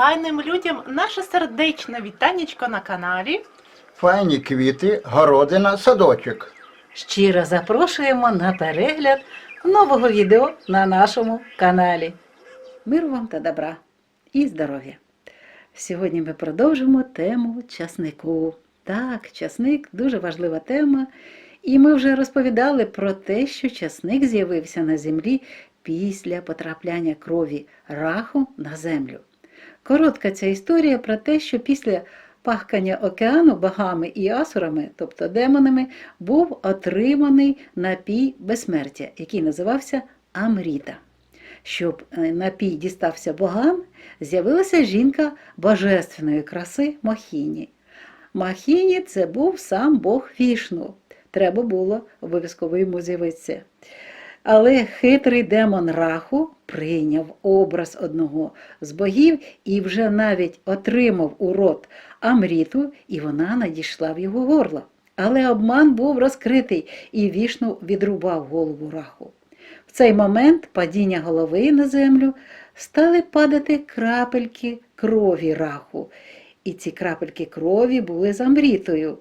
файним людям наше сердечне вітанечко на каналі. Файні квіти, городина, садочок. Щиро запрошуємо на перегляд нового відео на нашому каналі. Миру вам та добра і здоров'я! Сьогодні ми продовжимо тему часнику. Так, часник дуже важлива тема, і ми вже розповідали про те, що часник з'явився на землі після потрапляння крові раху на землю. Коротка ця історія про те, що після пахкання океану богами і асурами, тобто демонами, був отриманий напій безсмертя, який називався Амріта. Щоб е, напій дістався богам, з'явилася жінка божественної краси Мохіні. Махіні це був сам Бог Вішну. Треба було обов'язково йому з'явитися. Але хитрий демон Раху прийняв образ одного з богів і вже навіть отримав у рот Амріту, і вона надійшла в його горло. Але обман був розкритий, і вішну відрубав голову раху. В цей момент падіння голови на землю стали падати крапельки крові раху. І ці крапельки крові були з Амрітою.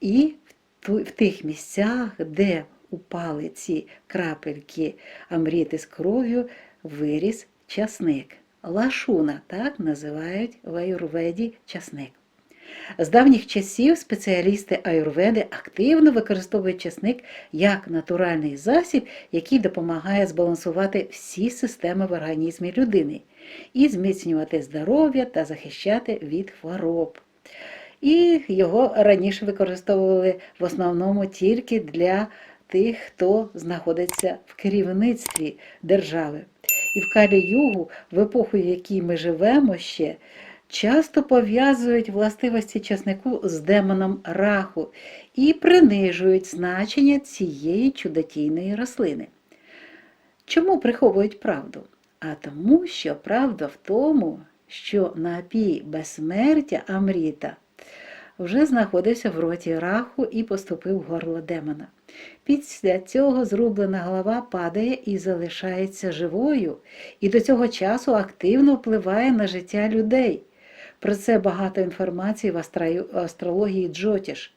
І в тих місцях, де упали ці крапельки амріти з кров'ю, виріс часник. Лашуна, так називають в аюрведі часник. З давніх часів спеціалісти аюрведи активно використовують часник як натуральний засіб, який допомагає збалансувати всі системи в організмі людини і зміцнювати здоров'я та захищати від хвороб. І його раніше використовували в основному тільки для тих, хто знаходиться в керівництві держави. І в Калі-Югу, в епоху, в якій ми живемо ще, часто пов'язують властивості часнику з демоном раху і принижують значення цієї чудотійної рослини. Чому приховують правду? А тому, що правда в тому, що напій безсмертя Амріта вже знаходився в роті раху і поступив в горло демона. Після цього зрублена голова падає і залишається живою, і до цього часу активно впливає на життя людей. Про це багато інформації в астрології Джотіш.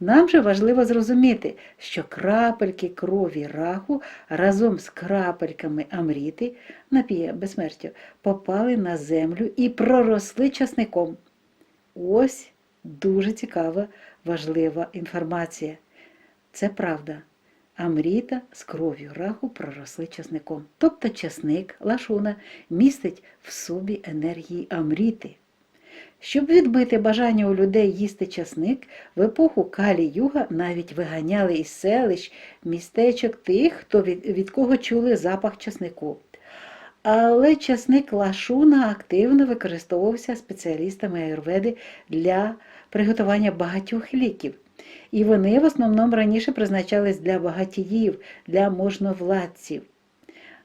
Нам же важливо зрозуміти, що крапельки крові раху разом з крапельками амріти, напія безсмертя, попали на землю і проросли часником. Ось дуже цікава, важлива інформація. Це правда. Амріта з кров'ю раху проросли часником. Тобто часник, лашуна, містить в собі енергії амріти. Щоб відбити бажання у людей їсти часник, в епоху Калі-Юга навіть виганяли із селищ містечок тих, хто від, від кого чули запах часнику. Але часник лашуна активно використовувався спеціалістами аюрведи для приготування багатьох ліків. І вони в основному раніше призначались для багатіїв, для можновладців,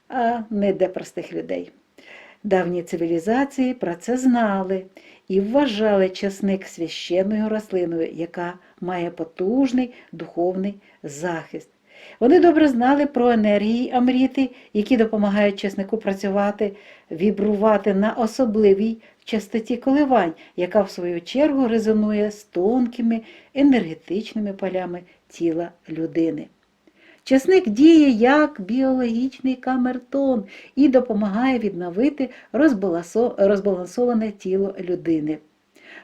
а не для простих людей. Давні цивілізації про це знали і вважали часник священною рослиною, яка має потужний духовний захист. Вони добре знали про енергії амріти, які допомагають часнику працювати, вібрувати на особливій частоті коливань, яка в свою чергу резонує з тонкими енергетичними полями тіла людини. Часник діє як біологічний камертон і допомагає відновити розбалансоване тіло людини.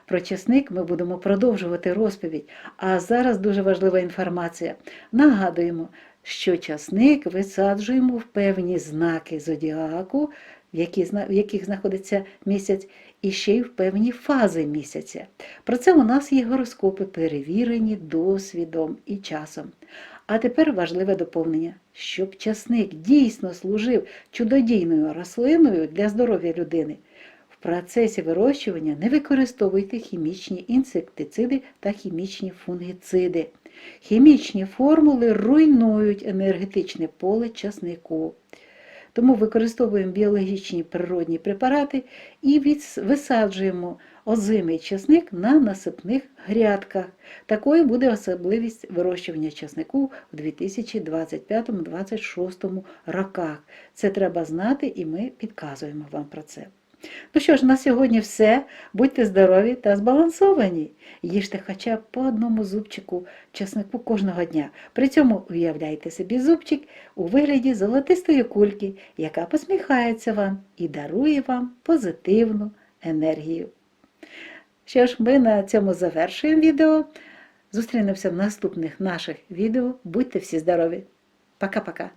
Про часник ми будемо продовжувати розповідь, а зараз дуже важлива інформація. Нагадуємо, що часник висаджуємо в певні знаки зодіаку, в, яких знаходиться місяць, і ще й в певні фази місяця. Про це у нас є гороскопи, перевірені досвідом і часом. А тепер важливе доповнення, щоб часник дійсно служив чудодійною рослиною для здоров'я людини. Процесі вирощування не використовуйте хімічні інсектициди та хімічні фунгіциди. Хімічні формули руйнують енергетичне поле часнику. Тому використовуємо біологічні природні препарати і висаджуємо озимий часник на насипних грядках. Такою буде особливість вирощування часнику в 2025-2026 роках. Це треба знати, і ми підказуємо вам про це. Ну що ж, на сьогодні все. Будьте здорові та збалансовані. Їжте хоча б по одному зубчику чеснику кожного дня. При цьому уявляйте собі зубчик у вигляді золотистої кульки, яка посміхається вам і дарує вам позитивну енергію. Що ж, ми на цьому завершуємо відео. Зустрінемося в наступних наших відео. Будьте всі здорові! Пока-пока!